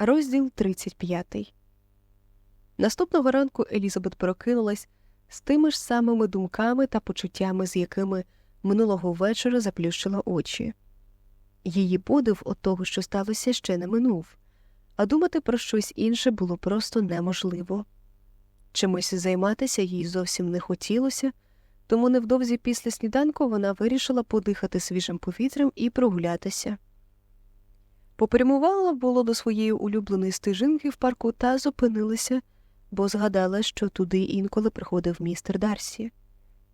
Розділ 35 Наступного ранку Елізабет прокинулась з тими ж самими думками та почуттями, з якими минулого вечора заплющила очі. Її подив от того, що сталося, ще не минув, а думати про щось інше було просто неможливо. Чимось займатися їй зовсім не хотілося, тому невдовзі після сніданку вона вирішила подихати свіжим повітрям і прогулятися. Попрямувала було до своєї улюбленої стежинки в парку та зупинилася, бо згадала, що туди інколи приходив містер Дарсі.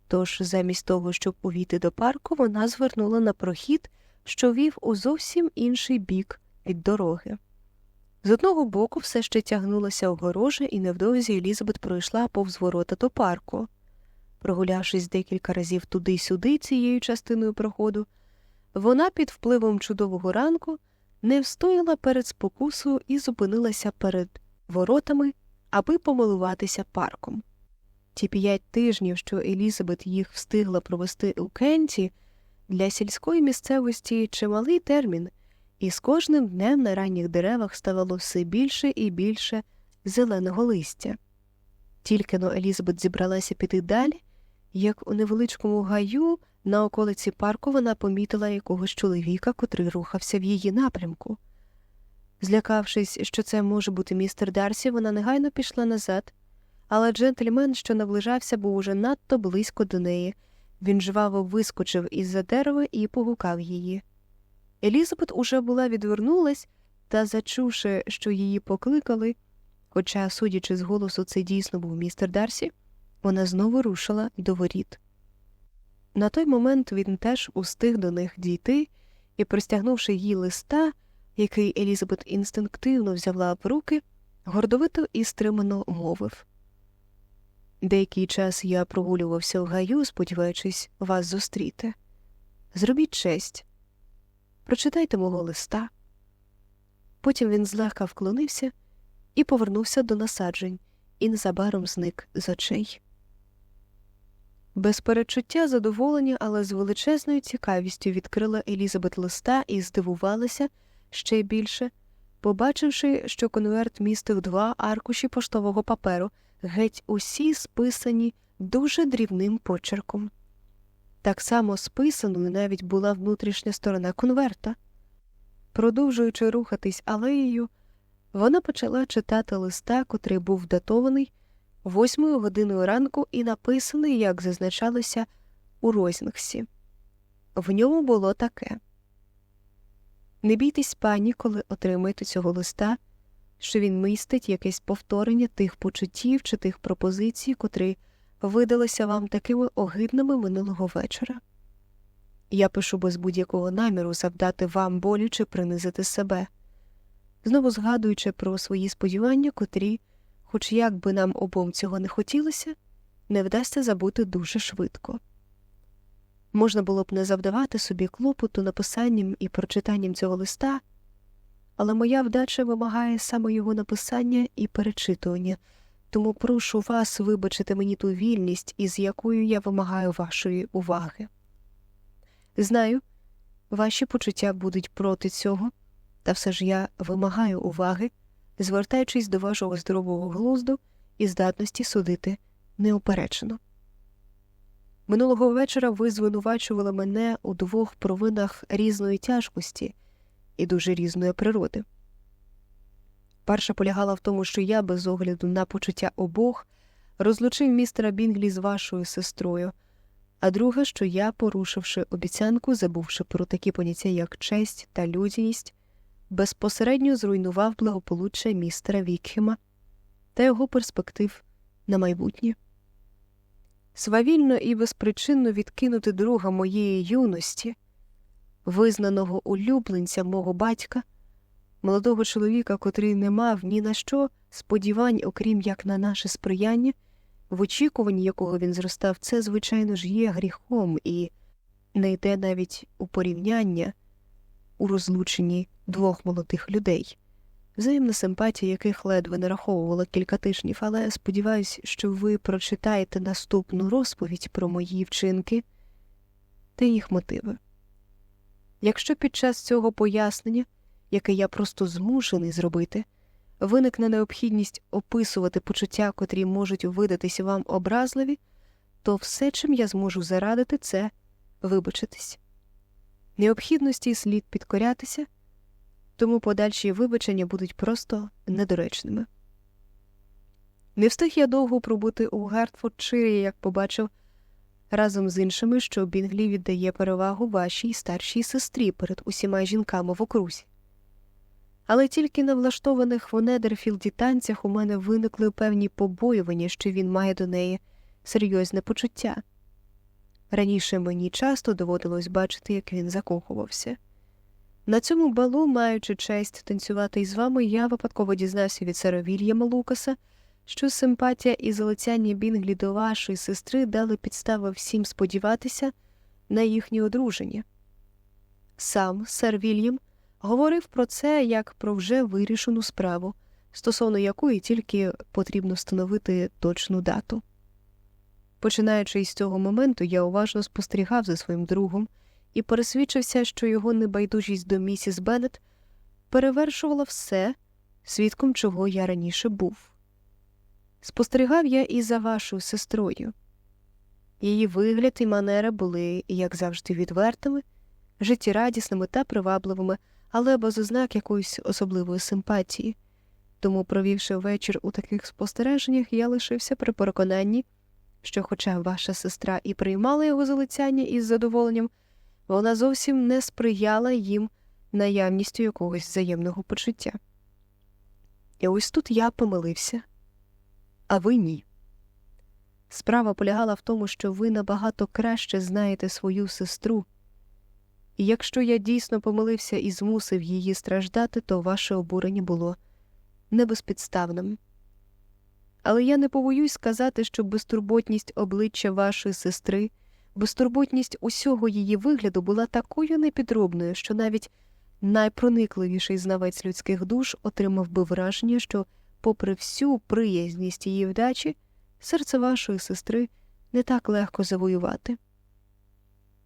Тож, замість того, щоб увійти до парку, вона звернула на прохід, що вів у зовсім інший бік від дороги. З одного боку все ще тягнулася огорожа, і невдовзі Елізабет пройшла повз ворота до парку. Прогулявшись декілька разів туди-сюди цією частиною проходу, вона під впливом чудового ранку не встояла перед спокусою і зупинилася перед воротами, аби помилуватися парком. Ті п'ять тижнів, що Елізабет їх встигла провести у Кенті, для сільської місцевості чималий термін, і з кожним днем на ранніх деревах ставало все більше і більше зеленого листя. Тільки но Елізабет зібралася піти далі, як у невеличкому гаю на околиці парку вона помітила якогось чоловіка, котрий рухався в її напрямку. Злякавшись, що це може бути містер Дарсі, вона негайно пішла назад, але джентльмен, що наближався, був уже надто близько до неї. Він жваво вискочив із за дерева і погукав її. Елізабет уже була відвернулась та, зачувши, що її покликали, хоча, судячи з голосу, це дійсно був містер Дарсі, вона знову рушила до воріт. На той момент він теж устиг до них дійти і, простягнувши їй листа, який Елізабет інстинктивно взяла в руки, гордовито і стримано мовив. Деякий час я прогулювався в гаю, сподіваючись вас зустріти. Зробіть честь, прочитайте мого листа. Потім він злегка вклонився і повернувся до насаджень, і незабаром зник з очей. Без перечуття задоволення, але з величезною цікавістю відкрила Елізабет листа і здивувалася ще більше, побачивши, що конверт містив два аркуші поштового паперу, геть усі списані дуже дрібним почерком. Так само списаною навіть була внутрішня сторона конверта. Продовжуючи рухатись алеєю, вона почала читати листа, котрий був датований восьмою годиною ранку і написаний, як зазначалося, у Розінгсі. В ньому було таке Не бійтесь пані, коли отримаєте цього листа, що він містить якесь повторення тих почуттів чи тих пропозицій, котрі видалися вам такими огидними минулого вечора. Я пишу без будь-якого наміру завдати вам болю чи принизити себе, знову згадуючи про свої сподівання, котрі хоч як би нам обом цього не хотілося, не вдасться забути дуже швидко. Можна було б не завдавати собі клопоту написанням і прочитанням цього листа, але моя вдача вимагає саме його написання і перечитування, тому прошу вас вибачити мені ту вільність, із якою я вимагаю вашої уваги. Знаю, ваші почуття будуть проти цього, та все ж я вимагаю уваги звертаючись до вашого здорового глузду і здатності судити неупереджено. Минулого вечора ви звинувачували мене у двох провинах різної тяжкості і дуже різної природи. Перша полягала в тому, що я, без огляду на почуття обох, розлучив містера Бінглі з вашою сестрою, а друга, що я, порушивши обіцянку, забувши про такі поняття, як честь та людяність, безпосередньо зруйнував благополуччя містера Вікхема та його перспектив на майбутнє. Свавільно і безпричинно відкинути друга моєї юності, визнаного улюбленця мого батька, молодого чоловіка, котрий не мав ні на що сподівань, окрім як на наше сприяння, в очікуванні якого він зростав, це, звичайно ж, є гріхом і не йде навіть у порівняння у розлученні двох молодих людей, взаємна симпатія яких ледве нараховувала кілька тижнів, але сподіваюся, що ви прочитаєте наступну розповідь про мої вчинки та їх мотиви. Якщо під час цього пояснення яке я просто змушений зробити, виникне необхідність описувати почуття, котрі можуть видатися вам образливі, то все, чим я зможу зарадити, це вибачитись. Необхідності слід підкорятися, тому подальші вибачення будуть просто недоречними. Не встиг я довго пробути у Гартфордширі, як побачив разом з іншими, що Бінглі віддає перевагу вашій старшій сестрі перед усіма жінками в окрузі. Але тільки на влаштованих в Недерфілді танцях у мене виникли певні побоювання, що він має до неї серйозне почуття. Раніше мені часто доводилось бачити, як він закохувався. На цьому балу, маючи честь танцювати із вами, я випадково дізнався від сера Вільяма Лукаса, що симпатія і залицяння Бінглі до вашої сестри дали підстави всім сподіватися на їхнє одруження. Сам сер Вільям говорив про це як про вже вирішену справу, стосовно якої тільки потрібно встановити точну дату. Починаючи із цього моменту, я уважно спостерігав за своїм другом і пересвідчився, що його небайдужість до місіс Беннет перевершувала все, свідком чого я раніше був. Спостерігав я і за вашою сестрою. Її вигляд і манера були, як завжди, відвертими, життєрадісними та привабливими, але без ознак якоїсь особливої симпатії. Тому, провівши вечір у таких спостереженнях, я лишився при переконанні, що, хоча ваша сестра і приймала його залицяння із задоволенням, вона зовсім не сприяла їм наявністю якогось взаємного почуття. І ось тут я помилився, а ви ні. Справа полягала в тому, що ви набагато краще знаєте свою сестру, і якщо я дійсно помилився і змусив її страждати, то ваше обурення було небезпідставним. Але я не побоюсь сказати, що безтурботність обличчя вашої сестри, безтурботність усього її вигляду була такою непідробною, що навіть найпроникливіший знавець людських душ отримав би враження, що, попри всю приязність її вдачі, серце вашої сестри не так легко завоювати.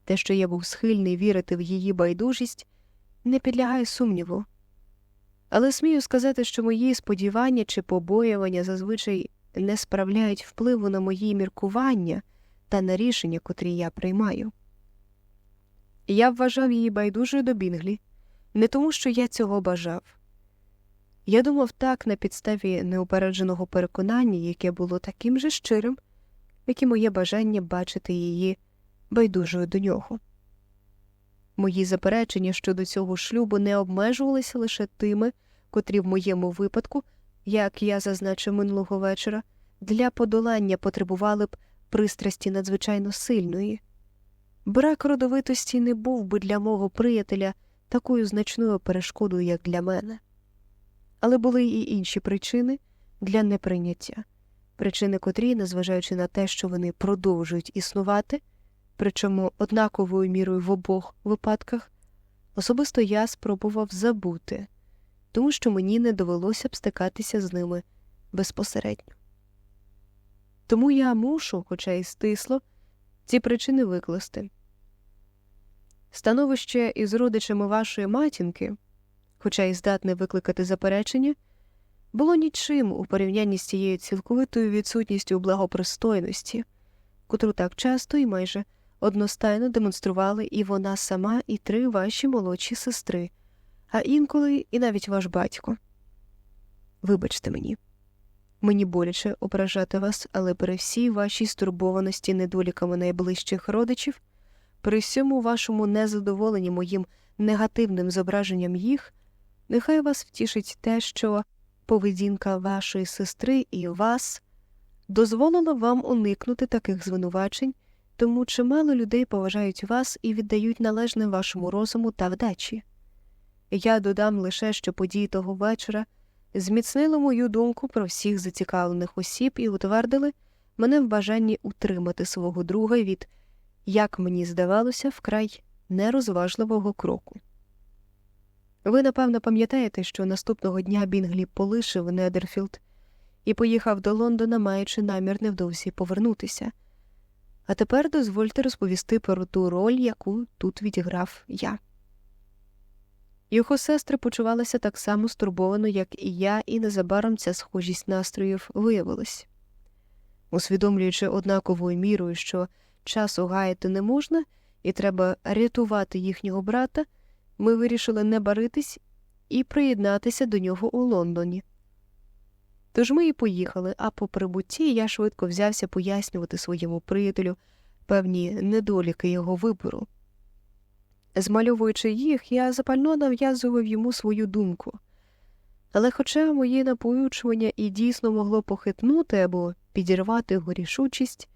Те, що я був схильний вірити в її байдужість, не підлягає сумніву. Але смію сказати, що мої сподівання чи побоювання зазвичай не справляють впливу на мої міркування та на рішення, котрі я приймаю. Я вважав її байдужою до Бінглі, не тому, що я цього бажав. Я думав так на підставі неупередженого переконання, яке було таким же щирим, як і моє бажання бачити її байдужою до нього. Мої заперечення щодо цього шлюбу не обмежувалися лише тими, котрі в моєму випадку, як я зазначив минулого вечора, для подолання потребували б пристрасті надзвичайно сильної. Брак родовитості не був би для мого приятеля такою значною перешкодою, як для мене. Але були і інші причини для неприйняття, причини котрі, незважаючи на те, що вони продовжують існувати, причому однаковою мірою в обох випадках, особисто я спробував забути, тому що мені не довелося б стикатися з ними безпосередньо. Тому я мушу, хоча й стисло, ці причини викласти. Становище із родичами вашої матінки, хоча й здатне викликати заперечення, було нічим у порівнянні з тією цілковитою відсутністю благопристойності, котру так часто і майже одностайно демонстрували і вона сама, і три ваші молодші сестри, а інколи і навіть ваш батько. Вибачте мені. Мені боляче ображати вас, але при всій вашій стурбованості недоліками найближчих родичів, при всьому вашому незадоволенні моїм негативним зображенням їх, нехай вас втішить те, що поведінка вашої сестри і вас дозволила вам уникнути таких звинувачень, тому чимало людей поважають вас і віддають належне вашому розуму та вдачі. Я додам лише, що події того вечора зміцнили мою думку про всіх зацікавлених осіб і утвердили мене в бажанні утримати свого друга від, як мені здавалося, вкрай нерозважливого кроку. Ви, напевно, пам'ятаєте, що наступного дня Бінглі полишив Недерфілд і поїхав до Лондона, маючи намір невдовзі повернутися. А тепер дозвольте розповісти про ту роль, яку тут відіграв я. Його сестри почувалися так само стурбовано, як і я, і незабаром ця схожість настроїв виявилась. Усвідомлюючи однаковою мірою, що часу гаяти не можна, і треба рятувати їхнього брата, ми вирішили не баритись і приєднатися до нього у Лондоні. Тож ми і поїхали, а по прибутті я швидко взявся пояснювати своєму приятелю певні недоліки його вибору. Змальовуючи їх, я запально нав'язував йому свою думку. Але, хоча моє напоючування і дійсно могло похитнути або підірвати його рішучість,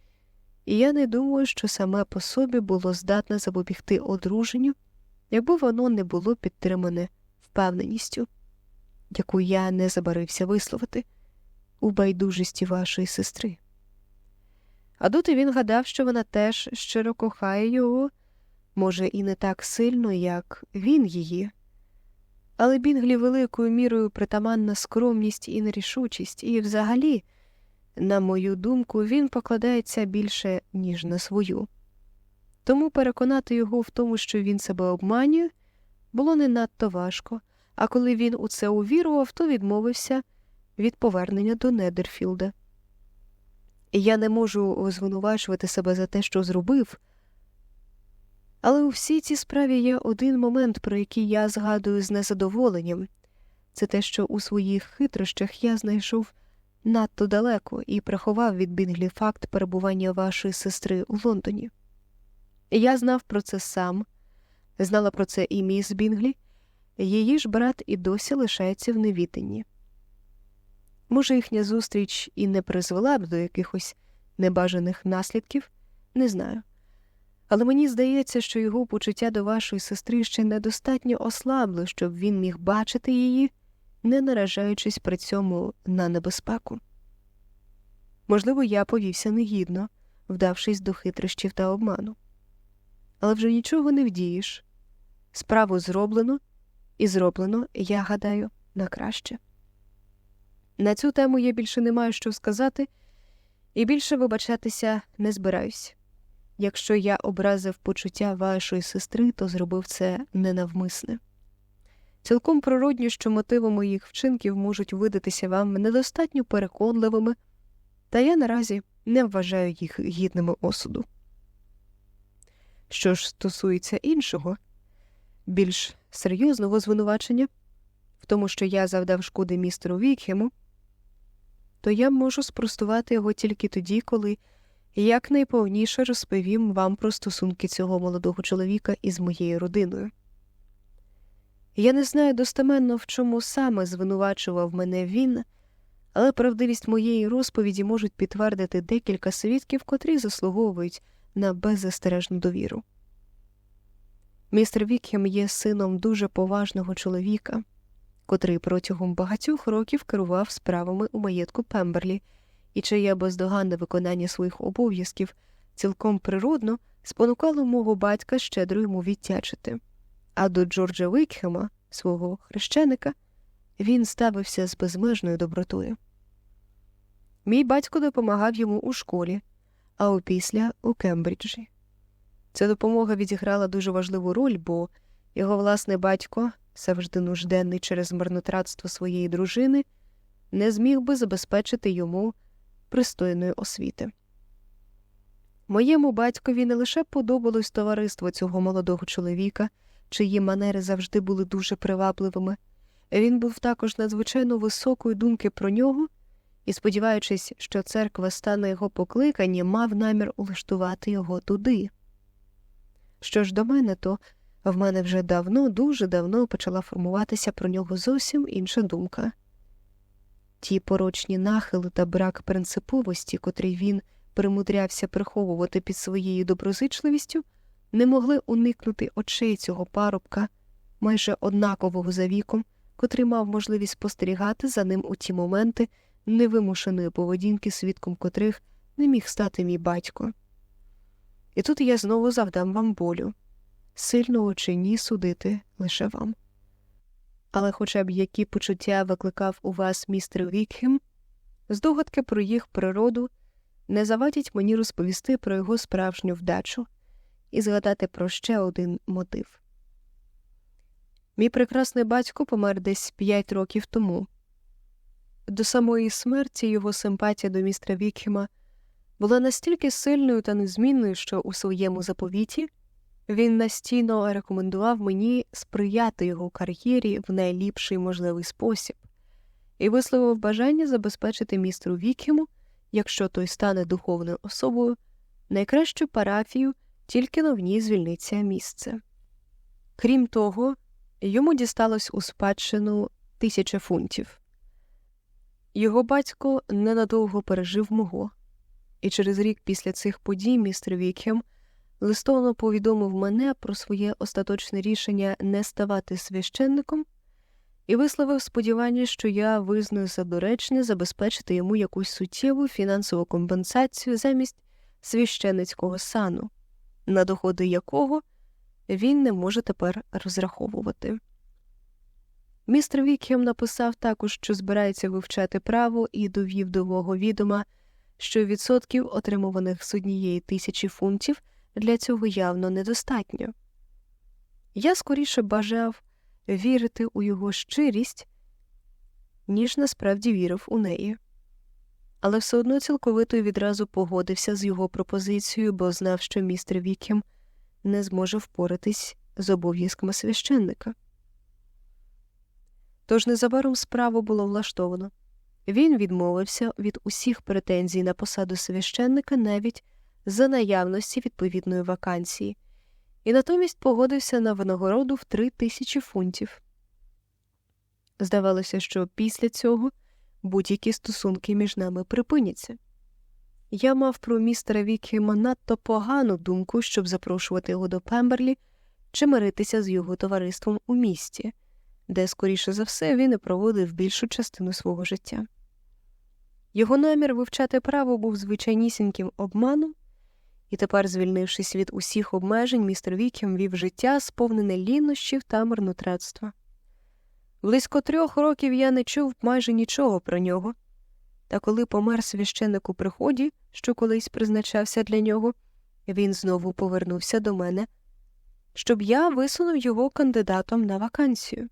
і я не думаю, що саме по собі було здатне запобігти одруженню, якби воно не було підтримане впевненістю, яку я не забарився висловити у байдужості вашої сестри. А доти він гадав, що вона теж щиро кохає його, може, і не так сильно, як він її. Але Бінглі великою мірою притаманна скромність і нерішучість, і, взагалі, на мою думку, він покладається більше, ніж на свою. Тому переконати його в тому, що він себе обманює, було не надто важко, а коли він у це увірував, то відмовився від повернення до Недерфілда. Я не можу звинувачувати себе за те, що зробив. Але у всій цій справі є один момент, про який я згадую з незадоволенням це те, що у своїх хитрощах я знайшов надто далеко і приховав від Бінглі факт перебування вашої сестри у Лондоні. Я знав про це сам, знала про це і міс Бінглі, її ж брат і досі лишається в невітанні. Може, їхня зустріч і не призвела б до якихось небажаних наслідків, не знаю. Але мені здається, що його почуття до вашої сестри ще недостатньо ослабли, щоб він міг бачити її, не наражаючись при цьому на небезпеку. Можливо, я повівся негідно, вдавшись до хитрощів та обману. Але вже нічого не вдієш. Справу зроблено, і зроблено, я гадаю, на краще. На цю тему я більше не маю що сказати, і більше вибачатися не збираюсь. Якщо я образив почуття вашої сестри, то зробив це ненавмисне. Цілком природньо, що мотиви моїх вчинків можуть видатися вам недостатньо переконливими, та я наразі не вважаю їх гідними осуду. Що ж стосується іншого, більш серйозного звинувачення, в тому, що я завдав шкоди містеру Вікхему, то я можу спростувати його тільки тоді, коли якнайповніше розповім вам про стосунки цього молодого чоловіка із моєю родиною. Я не знаю достеменно, в чому саме звинувачував мене він, але правдивість моєї розповіді можуть підтвердити декілька свідків, котрі заслуговують на беззастережну довіру. Містер Вікхем є сином дуже поважного чоловіка, котрий протягом багатьох років керував справами у маєтку Пемберлі, і чиє бездоганне виконання своїх обов'язків цілком природно спонукало мого батька щедро йому відтячити. А до Джорджа Вікхема, свого хрещеника, він ставився з безмежною добротою. Мій батько допомагав йому у школі, а опісля у Кембриджі. Ця допомога відіграла дуже важливу роль, бо його власний батько, завжди нужденний через марнотратство своєї дружини, не зміг би забезпечити йому пристойної освіти. Моєму батькові не лише подобалось товариство цього молодого чоловіка, чиї манери завжди були дуже привабливими, він був також надзвичайно високої думки про нього і, сподіваючись, що церква стане його покликанням, мав намір улаштувати його туди. Що ж до мене, то в мене вже давно, дуже давно почала формуватися про нього зовсім інша думка. Ті порочні нахили та брак принциповості, котрий він примудрявся приховувати під своєю доброзичливістю, не могли уникнути очей цього парубка, майже однакового за віком, котрий мав можливість спостерігати за ним у ті моменти невимушеної поведінки, свідком котрих не міг стати мій батько. І тут я знову завдам вам болю сильного чи ні судити лише вам. Але хоча б які почуття викликав у вас містер Вікхем, здогадки про їх природу не завадять мені розповісти про його справжню вдачу і згадати про ще один мотив. Мій прекрасний батько помер десь п'ять років тому. До самої смерті його симпатія до містера Вікхема була настільки сильною та незмінною, що у своєму заповіті він настійно рекомендував мені сприяти його кар'єрі в найліпший можливий спосіб і висловив бажання забезпечити містеру Вікхему, якщо той стане духовною особою, найкращу парафію, тільки но в ній звільниться місце. Крім того, йому дісталось у спадщину тисяча фунтів. Його батько ненадовго пережив мого, і через рік після цих подій містер Вікхем листовно повідомив мене про своє остаточне рішення не ставати священником і висловив сподівання, що я визнаю за доречне забезпечити йому якусь суттєву фінансову компенсацію замість священницького сану, на доходи якого він не може тепер розраховувати. Містер Вікхем написав також, що збирається вивчати право і довів до мого відома, що відсотків, отримуваних з однієї тисячі фунтів, для цього явно недостатньо. Я скоріше бажав вірити у його щирість, ніж насправді вірив у неї. Але все одно цілковито відразу погодився з його пропозицією, бо знав, що містер Вікхем не зможе впоратись з обов'язками священника. Тож незабаром справу було влаштовано. Він відмовився від усіх претензій на посаду священника навіть за наявності відповідної вакансії, і натомість погодився на винагороду в три тисячі фунтів. Здавалося, що після цього будь-які стосунки між нами припиняться. Я мав про містера Вікхема надто погану думку, щоб запрошувати його до Пемберлі чи миритися з його товариством у місті, де, скоріше за все, він і проводив більшу частину свого життя. Його намір вивчати право був звичайнісіньким обманом, і тепер, звільнившись від усіх обмежень, містер Вікхем вів життя, сповнене лінощів та марнотратства. Близько трьох років я не чув майже нічого про нього, та коли помер священник у приході, що колись призначався для нього, він знову повернувся до мене, щоб я висунув його кандидатом на вакансію.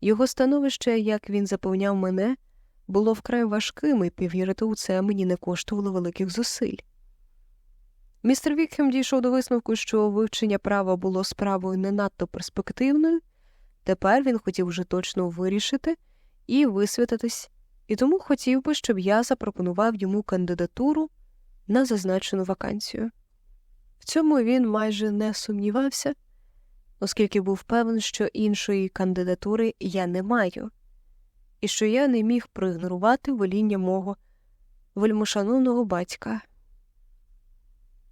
Його становище, як він запевняв мене, було вкрай важким, і повірити у це мені не коштувало великих зусиль. Містер Вікхем дійшов до висновку, що вивчення права було справою не надто перспективною, тепер він хотів вже точно вирішити і висвятитись, і тому хотів би, щоб я запропонував йому кандидатуру на зазначену вакансію. В цьому він майже не сумнівався, оскільки був певен, що іншої кандидатури я не маю, і що я не міг проігнорувати воління мого вельмошановного батька.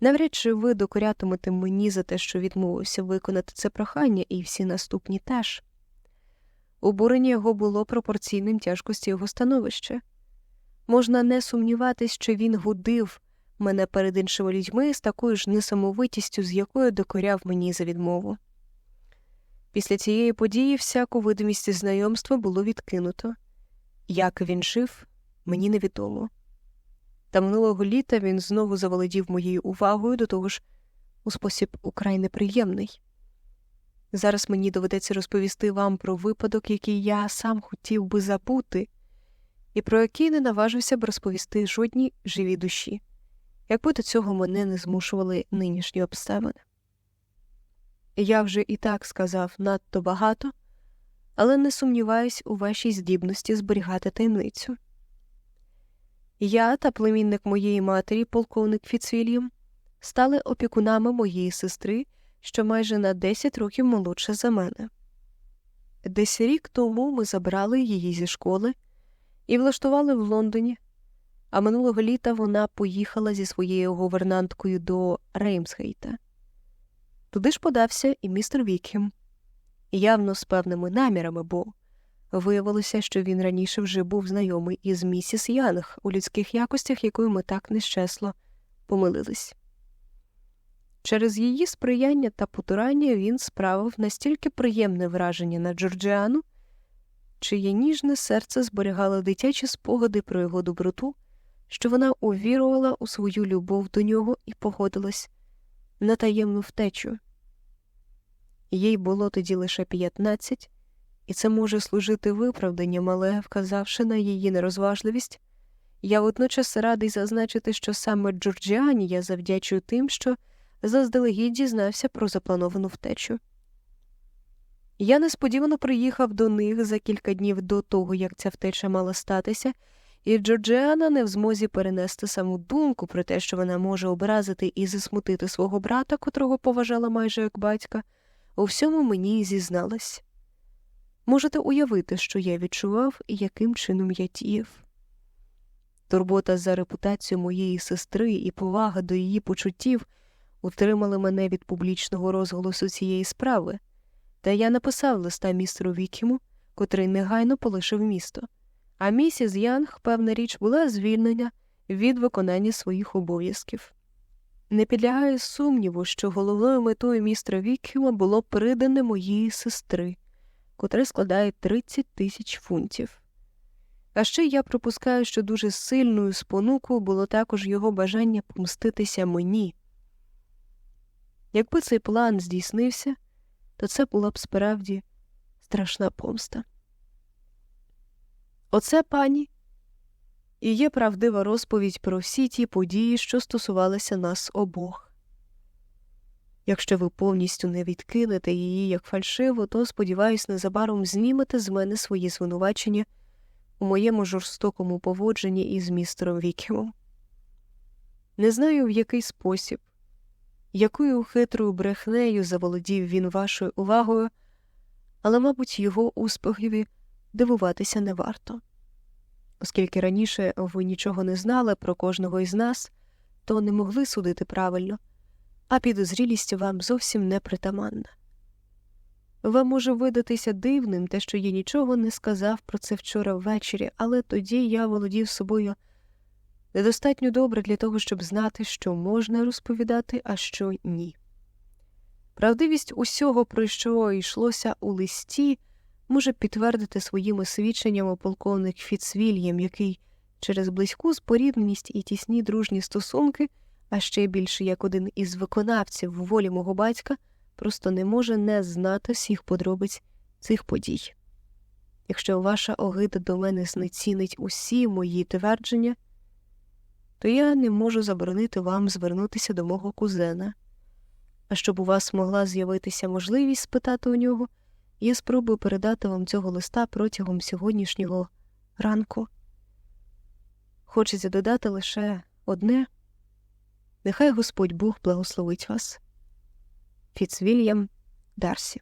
Навряд чи ви докорятимете мені за те, що відмовився виконати це прохання, і всі наступні теж. Обурення його було пропорційним тяжкості його становища. Можна не сумніватись, що він гудив мене перед іншими людьми з такою ж несамовитістю, з якою докоряв мені за відмову. Після цієї події всяку видимість знайомства було відкинуто. Як він жив, мені невідомо. Та минулого літа він знову заволодів моєю увагою до того ж у спосіб украй неприємний. Зараз мені доведеться розповісти вам про випадок, який я сам хотів би забути, і про який не наважився б розповісти жодній живій душі, якби до цього мене не змушували нинішні обставини. Я вже і так сказав надто багато, але не сумніваюсь у вашій здібності зберігати таємницю. Я та племінник моєї матері, полковник Фіцвільям, стали опікунами моєї сестри, що майже на 10 років молодша за мене. Десь рік тому ми забрали її зі школи і влаштували в Лондоні, а минулого літа вона поїхала зі своєю гувернанткою до Реймсхейта. Туди ж подався і містер Вікхем, явно з певними намірами, бо Виявилося, що він раніше вже був знайомий із місіс Янг у людських якостях, якою ми так нещасно помилились. Через її сприяння та потурання він справив настільки приємне враження на Джорджіану, чиє ніжне серце зберігало дитячі спогади про його доброту, що вона увірувала у свою любов до нього і погодилась на таємну втечу. Їй було тоді лише 15, і це може служити виправданням, але, вказавши на її нерозважливість, я водночас радий зазначити, що саме Джорджіані я завдячую тим, що заздалегідь дізнався про заплановану втечу. Я несподівано приїхав до них за кілька днів до того, як ця втеча мала статися, і Джорджіана не в змозі перенести саму думку про те, що вона може образити і засмутити свого брата, котрого поважала майже як батька, у всьому мені зізналась. Можете уявити, що я відчував і яким чином я діяв. Турбота за репутацію моєї сестри і повага до її почуттів утримали мене від публічного розголосу цієї справи, та я написав листа містеру Вікіму, котрий негайно полишив місто, а місіс Янг, певна річ, була звільнена від виконання своїх обов'язків. Не підлягає сумніву, що головною метою містера Вікіма було придане моєї сестри, котре складає 30 тисяч фунтів. А ще я припускаю, що дуже сильною спонукою було також його бажання помститися мені. Якби цей план здійснився, то це була б справді страшна помста. Оце, пані, і є правдива розповідь про всі ті події, що стосувалися нас обох. Якщо ви повністю не відкинете її як фальшиву, то, сподіваюсь, незабаром знімете з мене свої звинувачення у моєму жорстокому поводженні із містером Вікімом. Не знаю, в який спосіб, якою хитрою брехнею заволодів він вашою увагою, але, мабуть, його успіхові дивуватися не варто. Оскільки раніше ви нічого не знали про кожного із нас, то не могли судити правильно, а підозрілість вам зовсім не притаманна. Вам може видатися дивним те, що я нічого не сказав про це вчора ввечері, але тоді я володів собою недостатньо добре для того, щоб знати, що можна розповідати, а що ні. Правдивість усього, про що йшлося у листі, може підтвердити своїми свідченнями полковник Фіцвільям, який через близьку спорідненість і тісні дружні стосунки, а ще більше як один із виконавців волі мого батька, просто не може не знати всіх подробиць цих подій. Якщо ваша огида до мене знецінить усі мої твердження, то я не можу заборонити вам звернутися до мого кузена. А щоб у вас могла з'явитися можливість спитати у нього, я спробую передати вам цього листа протягом сьогоднішнього ранку. Хочеться додати лише одне нехай Господь Бог благословить вас. Фіцвільям Дарсі